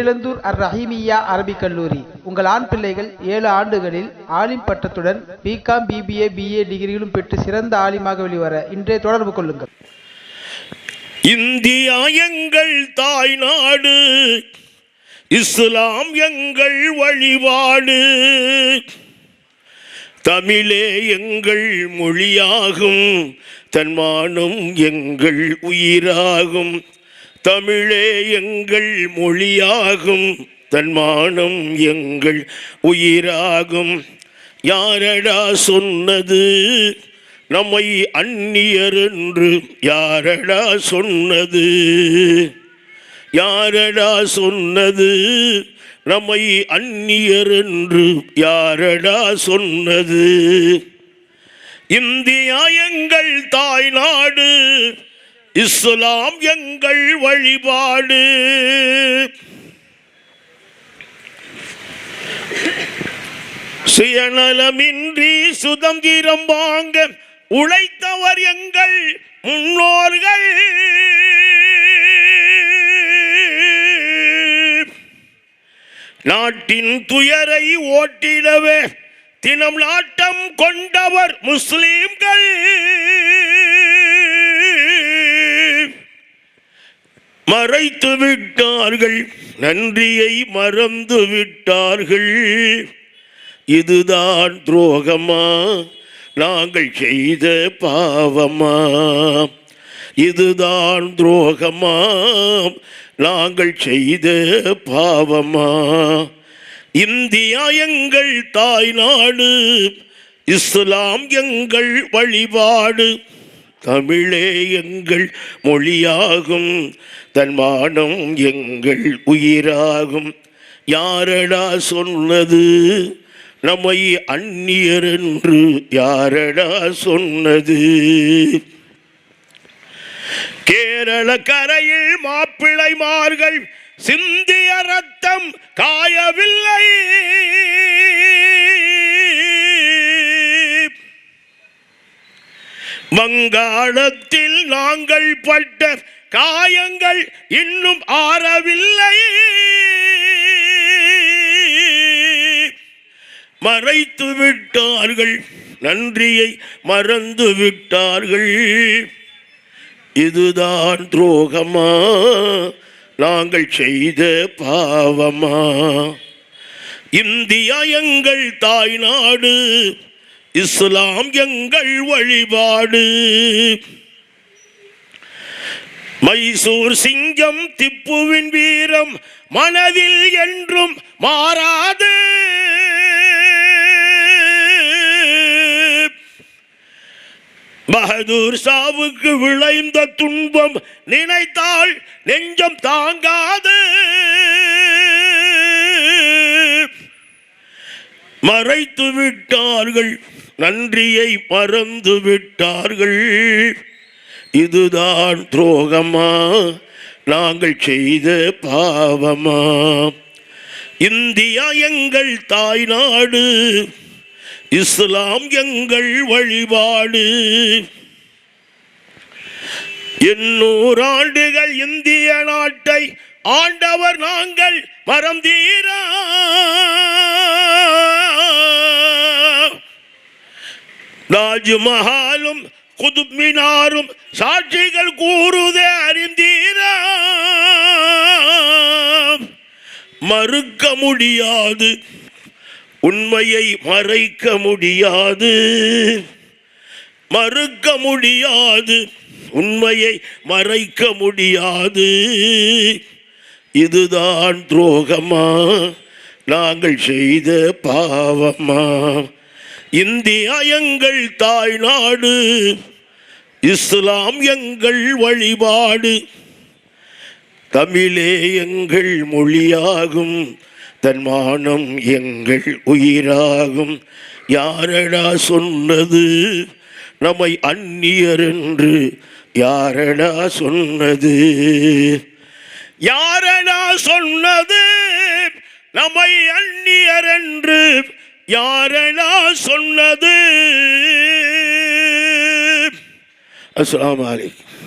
தேரிழந்தூர் அர் ரஹீமியா அரபிக் கல்லூரி. உங்கள் ஆண் பிள்ளைகள் ஏழு ஆண்டுகளில் ஆலிம் பட்டத்துடன் பிகாம் பிபிஏ பிஏ டிகிரிகளும் பெற்று சிறந்த ஆலிமாக வெளிவர இன்றே தொடர்பு கொள்ளுங்கள். இந்தியா எங்கள் தாய் நாடு இஸ்லாம் எங்கள் வழிபாடு. தமிழே எங்கள் மொழியாகும் தன்மானம் எங்கள் உயிராகும். தமிழே எங்கள் மொழியாகும் தன்மானம் எங்கள் உயிராகும். யாரடா சொன்னது? நம்மை அந்நியர் என்று யாரடா சொன்னது? யாரடா சொன்னது? நம்மை அந்நியர் என்று யாரடா சொன்னது? இந்தியா எங்கள் தாய்நாடு இஸ்லாம் எங்கள் வழிபாடு. சுயநலமின்றி சுதந்திரம் வாங்க உழைத்தவர் எங்கள் முன்னோர்கள். நாட்டின் துயரை ஓட்டிடவே தினம் நாட்டம் கொண்டவர் முஸ்லீம்கள். மறைத்து விட்டார்கள். நன்றியை மறந்து விட்டார்கள். இதுதான் துரோகமா? நாங்கள் செய்த பாவமா? இதுதான் துரோகமா? நாங்கள் செய்த பாவமா? இந்தியா எங்கள் தாய் நாடு இஸ்லாம் எங்கள் வழிபாடு. தமிழே எங்கள் மொழியாகும் தன்மானம் எங்கள் உயிராகும். யாரடா சொன்னது? நம்மை அந்நியர் என்று யாரடா சொன்னது? கேரள கரையில் மாப்பிள்ளைமார்கள் சிந்திய ரத்தம் காயவில்லை. வங்காளத்தில் நாங்கள் பட்ட காயங்கள் இன்னும் ஆறவில்லை. மறைத்து விட்டார்கள் நன்றியை மறந்து விட்டார்கள். இதுதான் துரோகமா? நாங்கள் செய்த பாவமா? இந்தியா எங்கள் தாய் நாடு இஸ்லாம் எங்கள் வழிபாடு. மைசூர் சிங்கம் திப்புவின் வீரம் மனதில் என்றும் மாறாது. பகதூர் சாவுக்கு விளைந்த துன்பம் நினைத்தால் நெஞ்சம் தாங்காது. மறைத்து விட்டார்கள் நன்றியை மறந்து விட்டார்கள். இதுதான் துரோகமா? நாங்கள் செய்த பாவமா? இந்தியா எங்கள் தாய் நாடு இஸ்லாம் எங்கள் வழிபாடு. எண்ணூறு ஆண்டுகள் இந்திய நாட்டை ஆண்டவர் நாங்கள் மறந்தீரா? தாஜ்மஹாலும் குதுப் மினாரும் சாட்சிகள் கூறுதே அறிந்தீரா மறுக்க முடியாது உண்மையை மறைக்க முடியாது. மறுக்க முடியாது உண்மையை மறைக்க முடியாது. இதுதான் துரோகமா? நாங்கள் செய்த பாவமா? இந்தியா எங்கள் தாய் நாடு இஸ்லாம் எங்கள் வழிபாடு. தமிழே எங்கள் மொழியாகும் தன்மானம் எங்கள் உயிராகும். யாரடா சொன்னது? நம்மை அந்நியர் என்று யாரடா சொன்னது? யாரடா சொன்னது? நம்மை அந்நியர் என்று யாரடா சொன்னது? அஸ்லாம் அலைக்கும்.